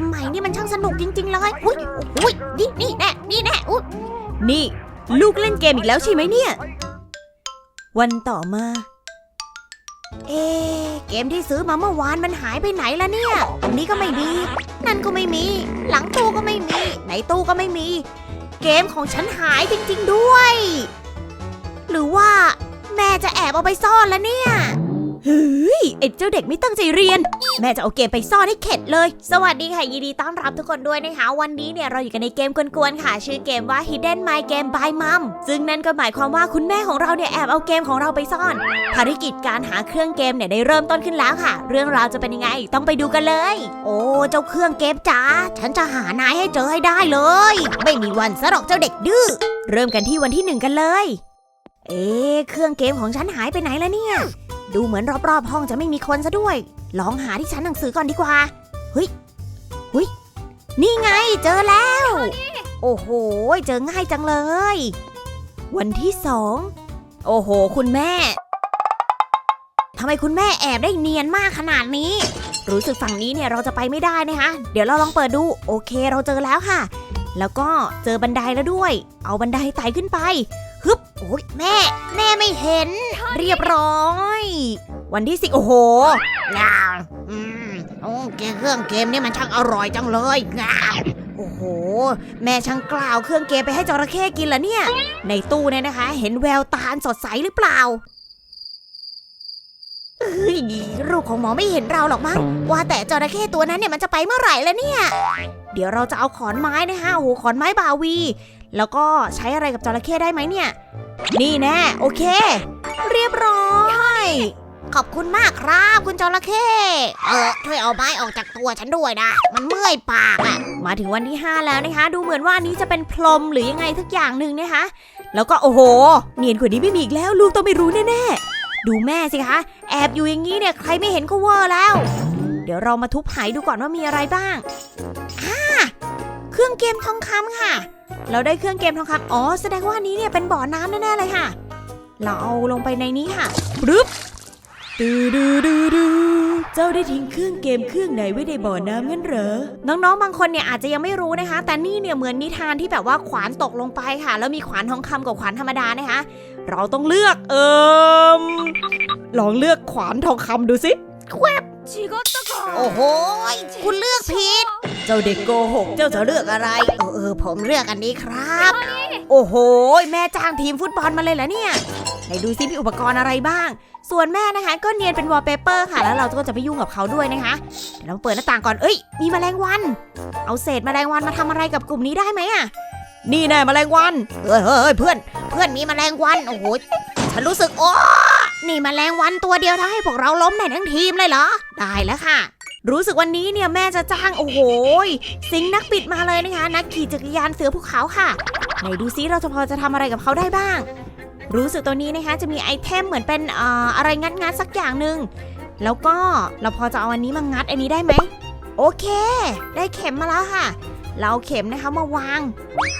มใหม่นี่มันช่างสนุกจริง ๆ เลย อุ้ยอุ้ยนี่นี่แน่นี่แน่อุ้ยนี่ ลูกเล่นเกมอีกแล้วใช่ไหมเนี่ย วันต่อมา เอ๊เกมที่ซื้อมาเมื่อวานมันหายไปไหนละเนี่ย ตรงนี้ก็ไม่มี นั่นก็ไม่มี หลังตู้ก็ไม่มีในตู้ก็ไม่มี เกมของฉันหายจริง ๆด้วย หรือว่า แม่จะแอบเอาไปซ่อนแล้วเนี่ย เฮ้ยไอ้เจ้าเด็กไม่ตั้งใจเรียน แม่จะเอาเกมไปซ่อนให้เข็ดเลย สวัสดีค่ะยินดีต้อนรับทุกคนด้วยนะคะวันนี้เนี่ยเราอยู่กันในเกมกวนๆค่ะ ชื่อเกมว่า Hidden My Game by Mom ซึ่งนั่นก็หมายความว่าคุณแม่ของเราเนี่ยแอบเอาเกมของเราไปซ่อน ภารกิจการหาเครื่องเกมเนี่ยได้เริ่มต้นขึ้นแล้วค่ะ เรื่องราวจะเป็นยังไงต้องไปดูกันเลย โอ้เจ้าเครื่องเกมจ๋าฉันจะหานายให้เจอให้ได้เลย ไม่มีวันซะหรอกเจ้าเด็กดื้อเริ่มกันที่วันที่หนึ่งกันเลย เอ๊เครื่องเกมของฉันหายไปไหนแล้วเนี่ย ดูเหมือนรอบๆ ห้องจะไม่มีคนซะด้วย ลองหาที่ชั้นหนังสือก่อนดีกว่า เฮ้ยเฮ้ย นี่ไงเจอแล้ว โอ้โห เจอง่ายจังเลย วันที่สอง โอ้โห คุณแม่ ทำไมคุณแม่แอบได้เนียนมากขนาดนี้ รู้สึกฝั่งนี้เนี่ยเราจะไปไม่ได้นะคะ เดี๋ยวเราลองเปิดดู โอเค เราเจอแล้วค่ะ แล้วก็เจอบันไดแล้วด้วย เอาบันไดไต่ขึ้นไป ฮึบโอ้ยแม่ แม่ไม่เห็น เรียบร้อย วันที่สิโอ้โหงามอืมโอ้เกมเครื่องเกมนี่มันช่างอร่อยจังเลยงามโอ้โห แม่ช่างกล่าวเครื่องเกมไปให้จระเข้กินเหรอเนี่ย ในตู้เนี่ยนะคะ เห็นแววตาอันสดใสหรือเปล่าเอ้ยลูกของหมอไม่เห็นเราหรอกมั้งว่าแต่จระเข้ตัวนั้นเนี่ยมันจะไปเมื่อไหร่แล้วเนี่ย เดี๋ยวเราจะเอาขอนไม้นะคะโอ้โหขอนไม้บาวี แล้วก็ใช้อะไรกับจระเข้ได้ไหมเนี่ย นี่แน่ โอเค เรียบร้อย ขอบคุณมากครับคุณจระเข้เออช่วยเอาไม้ออกจากตัวฉันด้วยนะ มันเมื่อยปากอะมาถึงวันที่ 5 แล้วนะคะ ดูเหมือนว่าอันนี้จะเป็นพรมหรือยังไงทุกอย่างหนึ่งนะคะ แล้วก็โอ้โห เนียนกว่านี้ไม่มีอีกแล้ว ลูกต้องไม่รู้แน่ดูแม่สิคะ แอบอยู่อย่างนี้เนี่ยใครไม่เห็นก็เวอร์แล้ว เดี๋ยวเรามาทุบไหดูก่อนว่ามีอะไรบ้างอ่าเครื่องเกมทองคำค่ะ เราได้เครื่องเกมทองคำอ๋อ แสดงว่าอันนี้เนี่ยเป็นบ่อน้ำแน่ๆเลยค่ะ เราเอาลงไปในนี้ค่ะๆรึบดูดูดูดูเจ้าได้ทิ้งเครื่องเกมเครื่องไหนไว้ในบ่อน้ำงั้นเหรอ น้องๆ บางคนเนี่ยอาจจะยังไม่รู้นะคะ แต่นี่เนี่ยเหมือนนิทานที่แบบว่าขวานตกลงไปค่ะ แล้วมีขวานทองคำกับขวานธรรมดานะคะ เราต้องเลือกเอิมลองเลือกขวานทองคำดูสิโอ้โหยคุณเลือกผิด เจ้าเด็กโกหก เจ้าจะเลือกอะไร เออเออผมเลือกอันนี้ครับ โอ้โห แม่จ้างทีมฟุตบอลมาเลยเหรอเนี่ย ไหนดูซิมีอุปกรณ์อะไรบ้าง ส่วนแม่นะคะ ก็เนียนเป็นวอลเปเปอร์ค่ะ แล้วเราก็จะไม่ยุ่งกับเขาด้วยนะคะ เดี๋ยวเราเปิดหน้าต่างก่อน เอ้ย มีแมลงวัน เอาเศษแมลงวันมาทำอะไรกับกลุ่มนี้ได้ไหมอะนี่แน่แมลงวัน เฮ้ยเฮ้ยเพื่อน เพื่อนมีแมลงวัน โอ้โห ฉันรู้สึกโอ้นี่แมลงวันตัวเดียวทำให้พวกเราล้มได้ทั้งทีมเลยเหรอ ได้แล้วค่ะ รู้สึกวันนี้เนี่ยแม่จะจ้างโอ้โหสิงนักบิดมาเลยนะคะ นักขี่จักรยานเสือภูเขาค่ะไหนดูซิเราจะพอจะทำอะไรกับเขาได้บ้าง รู้สึกตัวนี้นะคะ จะมีไอเทมเหมือนเป็นเอ่ออะไรงัดงัดสักอย่างหนึ่งแล้วก็เราพอจะเอาอันนี้มางัดอันนี้ได้ไหมโอเค ได้เข็มมาแล้วค่ะ เราเข็มนะคะมาวาง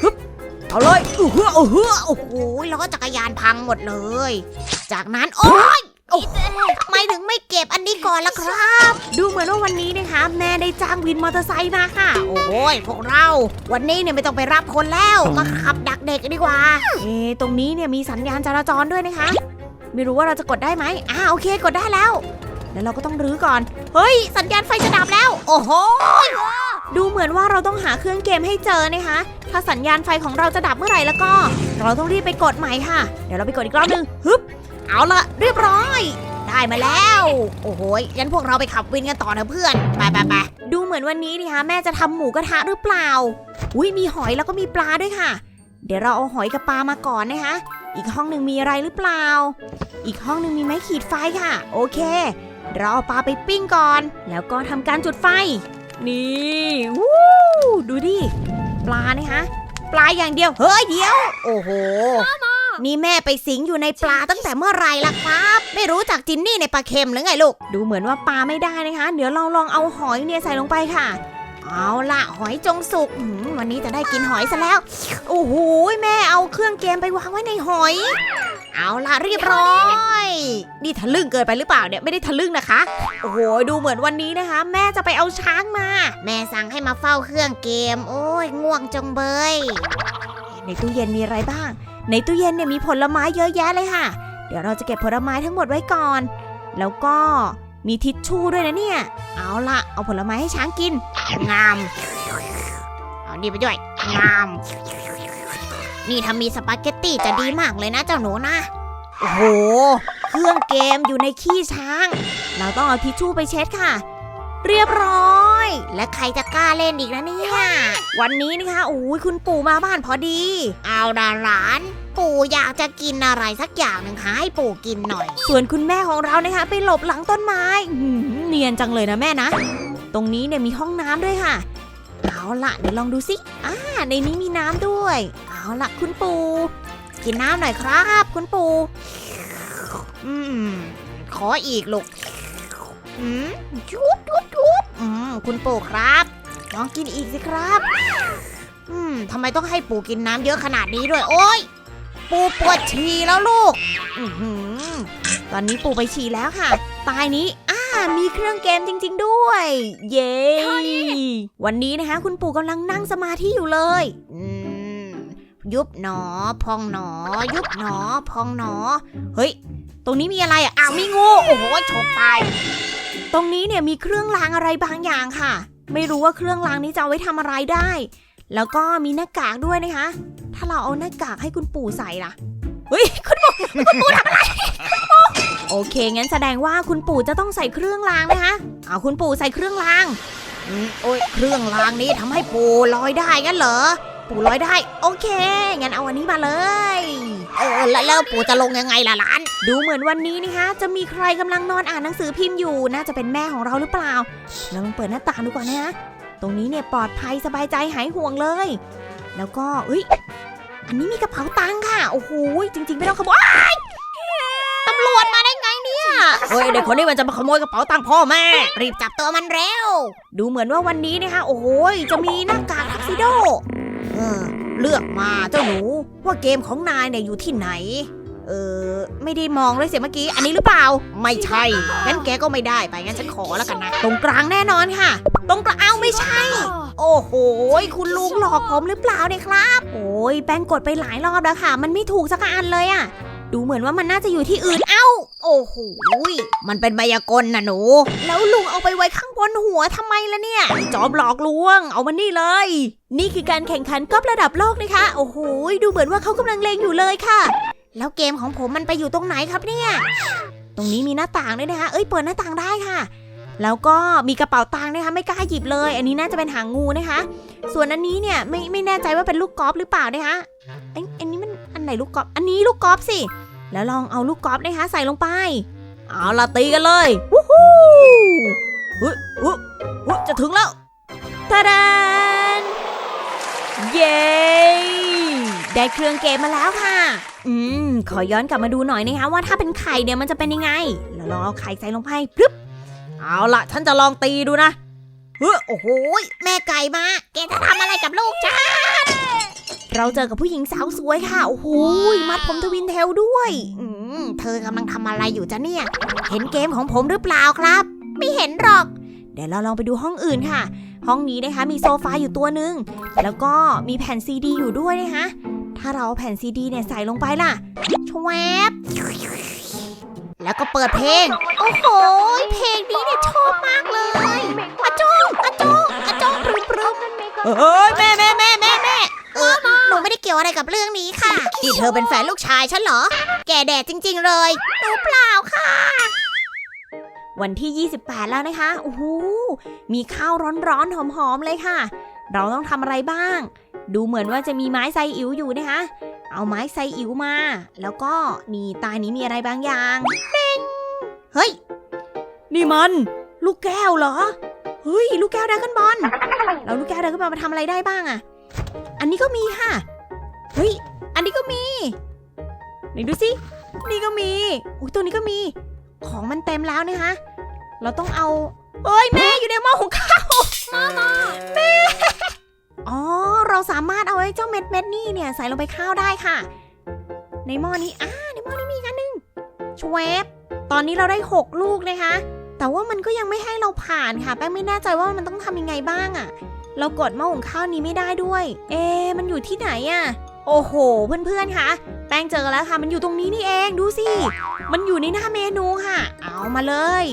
ฮึบเอาเลยเออืออโอ้โหแล้วก็จักรยานพังหมดเลย จากนั้นโอ๊ย หทำไมถึงไม่เก็บอันนี้ก่อนล่ะครับ ดูเหมือนว่าวันนี้นะคะ แม่ได้จ้างวินมอเตอร์ไซค์มาค่ะ โอ้ยพวกเรา วันนี้เนี่ยไม่ต้องไปรับคนแล้วมาขับดักเด็กกันดีกว่า เอ๊ะตรงนี้เนี่ยมีสัญญาณจราจรด้วยนะคะ ไม่รู้ว่าเราจะกดได้ไหมอ่าโอเคกดได้แล้ว แล้วเราก็ต้องรื้อก่อน เฮ้ย สัญญาณไฟจะดับแล้ว โอ้โหดูเหมือนว่าเราต้องหาเครื่องเกมให้เจอนะคะ ถ้าสัญญาณไฟของเราจะดับเมื่อไหร่แล้วก็ เราต้องรีบไปกดใหม่ค่ะ เดี๋ยวเราไปกดอีกรอบหนึงฮึบ เอาละเรียบร้อย ได้มาแล้ว โอ้โหงั้นพวกเราไปขับวินกันต่อเถอะเพื่อน ไปไปไปดูเหมือนวันนี้นี่คะแม่จะทำหมูกระทะหรือเปล่า อุ้ยมีหอยแล้วก็มีปลาด้วยค่ะ เดี๋ยวเราเอาหอยกับปลามาก่อนนะคะ อีกห้องหนึ่งมีอะไรหรือเปล่า อีกห้องหนึ่งมีไม้ขีดไฟค่ะ โอเค เราเอาปลาไปปิ้งก่อน แล้วก็ทำการจุดไฟ นี่วู้ดูดิ ปลานะคะปลาอย่างเดียว เฮ้ยเดียว โอ้โห นี่แม่ไปสิงอยู่ในปลาตั้งแต่เมื่อไหรล่ะครับ ไม่รู้จักจินนี่ในปลาเค็มหรือไงลูก ดูเหมือนว่าปลาไม่ได้นะคะ เดี๋ยวเราลองเอาหอยเนี่ยใส่ลงไปค่ะ เอาละหอยจงสุกหืมวันนี้จะได้กินหอยซะแล้ว โอ้โหแม่เอาเครื่องเกมไปวางไว้ในหอย เอาละเรียบร้อยนี่ทะลึ่งเกินไปหรือเปล่าเนี่ยไม่ได้ทะลึ่งนะคะ โอ้โหดูเหมือนวันนี้นะคะ แม่จะไปเอาช้างมา แม่สั่งให้มาเฝ้าเครื่องเกม โอ้ยง่วงจังเบยในตู้เย็นมีอะไรบ้าง ในตู้เย็นเนี่ยมีผลไม้เยอะแยะเลยค่ะ เดี๋ยวเราจะเก็บผลไม้ทั้งหมดไว้ก่อน แล้วก็มีทิชชู่ด้วยนะเนี่ย เอาละเอาผลไม้ให้ช้างกิน งาม เอานี่ไปด้วย งาม นี่ถ้ามีสปาเกตตี้จะดีมากเลยนะเจ้าหนูนะ โอ้โห เครื่องเกมอยู่ในขี้ช้าง เราต้องเอาทิชชู่ไปเช็ดค่ะ เรียบร้อย และใครจะกล้าเล่นอีกนะเนี่ยวันนี้นะคะโอ้ยคุณปู่มาบ้านพอดี เอาดาหลาน ปู่อยากจะกินอะไรสักอย่างหนึ่งคะให้ปู่กินหน่อย ส่วนคุณแม่ของเรานะคะ ไปหลบหลังต้นไม้อื้อหือเนียนจังเลยนะแม่นะ ตรงนี้เนี่ยมีห้องน้ำด้วยค่ะ เอาละเดี๋ยวลองดูสิอ่าในนี้มีน้ำด้วย เอาละคุณปู่ กินน้ำหน่อยครับ คุณปู่อืมขออีกลูกอืมจุ๊บจุ๊บจุ๊บ อืมคุณปู่ครับลองกินอีกสิครับ อืมทำไมต้องให้ปู่กินน้ำเยอะขนาดนี้ด้วย โอ้ย ปู่ปวดฉี่แล้วลูก อือหือ ตอนนี้ปู่ไปฉี่แล้วค่ะ ตายนี้ อ่า มีเครื่องเกมจริง ๆ ด้วย เย้ วันนี้นะคะ คุณปู่กำลังนั่งสมาธิอยู่เลย อืม ยุบหนอ พองหนอ ยุบหนอ พองหนอ เฮ้ย ตรงนี้มีอะไรอะอ้าวมีงูโอ้โหฉกไป ตรงนี้เนี่ยมีเครื่องรางอะไรบางอย่างค่ะ ไม่รู้ว่าเครื่องรางนี้จะเอาไว้ทำอะไรได้ แล้วก็มีหน้ากากด้วยนะคะ ถ้าเราเอาหน้ากากให้คุณปู่ใส่ล่ะเฮ้ยคุณปู่คุณปู่ทำอะไรคุณปู่โอเคงั้นแสดงว่าคุณปู่จะต้องใส่เครื่องรางนะคะเอาคุณปู่ใส่เครื่องรางอืมโอ้ยเครื่องรางนี้ทำให้ปู่ลอยได้งั้นเหรอ ปู่ลอยได้ โอเค งั้นเอาอันนี้มาเลย เออแล้วแล้วปู่จะลงยังไงล่ะหลาน ดูเหมือนวันนี้นะคะจะมีใครกำลังนอนอ่านหนังสือพิมพ์อยู่ น่าจะเป็นแม่ของเราหรือเปล่าเราลองเปิดหน้าต่างดูก่อนนะฮะตรงนี้เนี่ยปลอดภัยสบายใจหายห่วงเลย แล้วก็เอ้ย อันนี้มีกระเป๋าตังค์ค่ะ โอ้โห จริง ๆ ไม่ต้องขโมยอ้ายตำรวจมาได้ไงเนี่ยเฮ้ยเด็กคนนี้มันจะมาขโมยกระเป๋าตังค์พ่อแม่ รีบจับตัวมันเร็ว ดูเหมือนว่าวันนี้นะคะ โอ้โห จะมีหน้ากากทักซิโด เออ เลือกมาเจ้าหนูว่าเกมของนายเนี่ยอยู่ที่ไหน เออ ไม่ได้มองเลยเสียเมื่อกี้ อันนี้หรือเปล่า ไม่ใช่ งั้นแกก็ไม่ได้ไป งั้นฉันขอแล้วกันนะ ตรงกลางแน่นอนค่ะ ตรงกลางเอ้าไม่ใช่ โอ้โห คุณลุงหลอกผมหรือเปล่าเนี่ยครับ โอ้ยแป้งกดไปหลายรอบแล้วค่ะ มันไม่ถูกสักอันเลยอะ ดูเหมือนว่ามันน่าจะอยู่ที่อื่น เอ้า โอ้โหมันเป็นมายากลนะหนู แล้วลุงเอาไปไว้ข้างบนหัวทำไมล่ะเนี่ย จอมหลอกลวง เอามานี่เลย นี่คือการแข่งขันกอล์ฟระดับโลกนะคะ โอ้โห ดูเหมือนว่าเขากำลังเลงอยู่เลยค่ะ แล้วเกมของผมมันไปอยู่ตรงไหนครับเนี่ย ตรงนี้มีหน้าต่างด้วยนะคะ เอ้ย เปิดหน้าต่างได้ค่ะ แล้วก็มีกระเป๋าตังค์นะคะ ไม่กล้าหยิบเลย อันนี้น่าจะเป็นหางงูนะคะ ส่วนอันนี้เนี่ยไม่ไม่แน่ใจว่าเป็นลูกกอล์ฟหรือเปล่านะคะไอยอัน นี้มันอันไหนลูกกอล์ฟอันนี้ลูกกอล์ฟสิ แล้วลองเอาลูกกอล์ฟนะคะใส่ลงไป เอาละตีกันเลยวู้ฮู้เฮ้ยเฮ้ยเฮ้ยจะถึงแล้วตาดานเย้ได้เครื่องเกมมาแล้วค่ะ อืม ขอย้อนกลับมาดูหน่อยนะคะว่าถ้าเป็นไข่เนี่ยมันจะเป็นยังไง แล้วลองเอาไข่ใส่ลงไปพรึบเอาละฉันจะลองตีดูนะเฮ้ยโอ้โหยแม่ไก่มา แกจะทำอะไรกับลูกจ้า เราเจอกับผู้หญิงสาวสวยค่ะ โอ้โหมัดผมทวินเทลด้วยอืมเธอกำลังทำอะไรอยู่จ้ะเนี่ย เห็นเกมของผมหรือเปล่าครับ ไม่เห็นหรอก เดี๋ยวเราลองไปดูห้องอื่นค่ะ ห้องนี้นะคะมีโซฟาอยู่ตัวหนึ่งแล้วก็มีแผ่นซีดีอยู่ด้วยนะคะถ้าเราแผ่นซีดีเนี่ยใส่ลงไปล่ะชวบแล้วก็เปิดเพลง โอ้โห เพลงนี้เนี่ยชอบมากเลยอะจงอะจงอะจงปรึมปรึมเฮ้ยแม่ ยวอะไรกับเรื่องนี้ค่ะนี่เธอเป็นแฟนลูกชายฉันเหรอ แกแดดจริง ๆ เลยหนูเปล่าค่ะ วันที่ 28 แล้วนะคะโอ้โหมีข้าวร้อนๆหอมๆเลยค่ะ เราต้องทำอะไรบ้าง ดูเหมือนว่าจะมีไม้ไซอิ๋วอยู่นะคะ เอาไม้ไซอิ๋วมา แล้วก็นี่ใตานี้มีอะไรบางอย่างเด้งเฮ้ย นี่มัน ลูกแก้วเหรอ เฮ้ย ลูกแก้วดราก้อนบอลแล้วลูกแก้วดราก้อนบอลมาทำอะไรได้บ้างอะอันนี้ก็มีค่ะ เฮ้ย อันนี้ก็มีไหนดูสิ นี่ก็มี อุ้ยตัวนี้ก็มี ของมันเต็มแล้วนะคะ เราต้องเอาเอ้ยแม่อยู่ในหม้อหุงข้าวมามาแม่ อ๋อ เราสามารถเอาไอ้เจ้าเม็ดเม็ดนี่เนี่ยใส่ลงไปข้าวได้ค่ะ ในหม้อนี้อ่าในหม้อนี้มีอีกอันหนึงชเวฟตอนนี้เราได้ 6 ลูกนะคะ แต่ว่ามันก็ยังไม่ให้เราผ่านค่ะ แป้งไม่แน่ใจว่ามันต้องทำยังไงบ้างอะเรากดหม้อหุงข้าวนี้ไม่ได้ด้วย เอ๊ะมันอยู่ที่ไหนอะ โอ้โห เพื่อนๆ ค่ะ แป้งเจอแล้วค่ะ มันอยู่ตรงนี้นี่เอง ดูสิ มันอยู่ในหน้าเมนูค่ะ เอามาเลย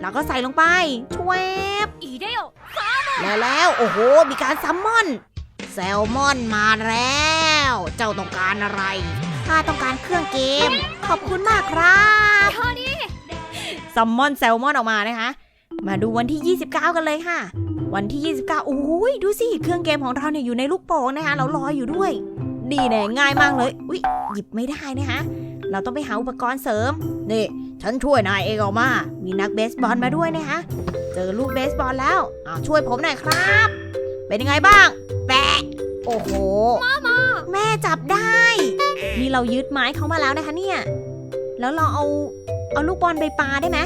แล้วก็ใส่ลงไปชวบอีเดียวแล้วแล้ว โอ้โห มีการซัมมอน แซลมอนมาแล้ว เจ้าต้องการอะไร ข้าต้องการเครื่องเกม ขอบคุณมากครับซัมมอนแซลมอนออกมานะคะ มาดูวันที่ 29 กันเลยค่ะ วันที่ 29โอ้ยดูสิ เครื่องเกมของเราเนี่ยอยู่ในลูกโป่งนะคะ เราลอยอยู่ด้วย ดีแน่ง่ายมากเลย อุ๊ย หยิบไม่ได้นะคะ เราต้องไปหาอุปกรณ์เสริม นี่ ฉันช่วยนายเองออกมา มีนักเบสบอลมาด้วยนะคะ เจอลูกเบสบอลแล้วอ้าวช่วยผมหน่อยครับ เป็นยังไงบ้าง แปะ โอ้โห แม่จับได้ นี่เรายึดไม้เขามาแล้วนะคะเนี่ย แล้วเราเอา เอาลูกบอลไปปาได้ไหม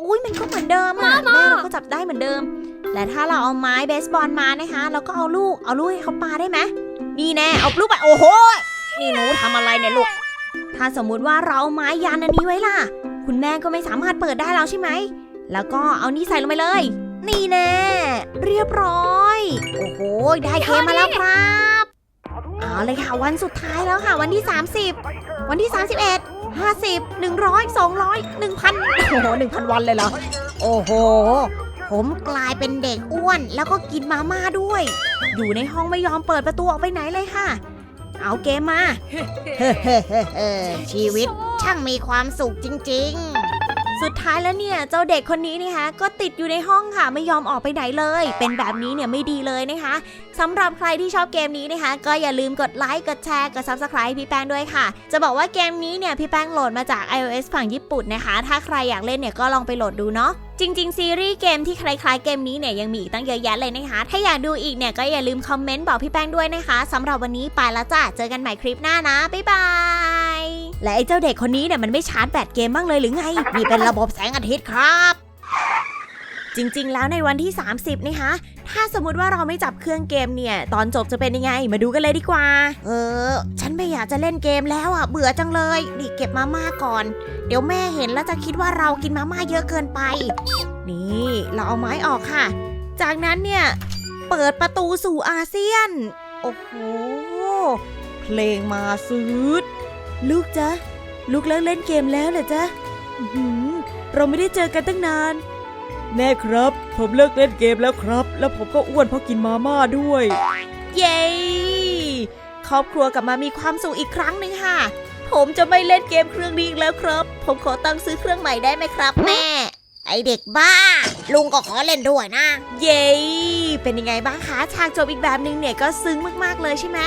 อุ้ยมันก็เหมือนเดิมอะแม่เราก็จับได้เหมือนเดิม และถ้าเราเอาไม้เบสบอลมานะคะ เราก็เอาลูก เอาลูกให้เขาปาได้ไหม นี่แน่เอาลูกไปโอ้โหนี่หนูทำอะไรเนี่ยลูก ถ้าสมมุติว่าเราเอาไม้ยันอันนี้ไว้ล่ะ คุณแม่ก็ไม่สามารถเปิดได้แล้วใช่ไหม แล้วก็เอานี่ใส่ลงไปเลย นี่แน่เรียบร้อย โอ้โห ได้เกมมาแล้วครับเอาเลยค่ะวันสุดท้ายแล้วค่ะ วันที่ 30 วันที่ 31 50 100 200 1,000โอ้โห1,000 วันเลยเหรอ โอ้โห ผมกลายเป็นเด็กอ้วน แล้วก็กินมาม่าด้วย อยู่ในห้องไม่ยอมเปิดประตูออกไปไหนเลยค่ะ เอาเกมมาเฮ้เฮ้เฮ้เฮ้ชีวิตช่างมีความสุขจริง สุดท้ายแล้วเนี่ยเจ้าเด็กคนนี้นะคะก็ติดอยู่ในห้องค่ะไม่ยอมออกไปไหนเลย เป็นแบบนี้เนี่ยไม่ดีเลยนะคะสำหรับใครที่ชอบเกมนี้นะคะ ก็อย่าลืมกดไลค์กดแชร์กด subscribe พี่แป้งด้วยค่ะ จะบอกว่าเกมนี้เนี่ยพี่แป้งโหลดมาจาก iOS ฝั่งญี่ปุ่นนะคะ ถ้าใครอยากเล่นเนี่ยก็ลองไปโหลดดูเนาะจริง ๆ ซีรีส์เกมที่คล้ายๆเกมนี้เนี่ยยังมีอีกตั้งเยอะแยะเลยนะคะ ถ้าอยากดูอีกเนี่ยก็อย่าลืมคอมเมนต์บอกพี่แป้งด้วยนะคะสำหรับวันนี้ไปแล้วจ้ะเจอกันใหม่คลิปหน้านะบ๊ายบาย และไอ้เจ้าเด็กคนนี้เนี่ยมันไม่ชาร์จแบตเกมบ้างเลยหรือไงๆนี่เป็นระบบแสงอาทิตย์ครับ จริงๆ แล้วในวันที่ 30 นะคะ ถ้าสมมติว่าเราไม่จับเครื่องเกมเนี่ย ตอนจบจะเป็นยังไง มาดูกันเลยดีกว่า เออ ฉันไม่อยากจะเล่นเกมแล้วอะ เบื่อจังเลย นี่เก็บมาม่าก่อน เดี๋ยวแม่เห็นแล้วจะคิดว่าเรากินมาม่าเยอะเกินไป นี่ เราเอาไม้ออกค่ะ จากนั้นเนี่ย เปิดประตูสู่อาเซียน โอ้โห เพลงมาซืด ลูกจ๊ะ ลูกเลิกเล่นเกมแล้วเหรอจ๊ะอื้อหือเราไม่ได้เจอกันตั้งนานแม่ครับ ผมเลิกเล่นเกมแล้วครับ แล้วผมก็อ้วนเพราะกินมาม่าด้วย เย้ครอบครัวกลับมามีความสุขอีกครั้งหนึ่งค่ะ ผมจะไม่เล่นเกมเครื่องนี้อีกแล้วครับ ผมขอตังค์ซื้อเครื่องใหม่ได้ไหมครับ แม่ ไอเด็กบ้า ลุงก็ขอเล่นด้วยนะ เย้เป็นยังไงบ้างคะฉากจบอีกแบบนึงเนี่ยก็ซึ้งมากๆเลยใช่ไหม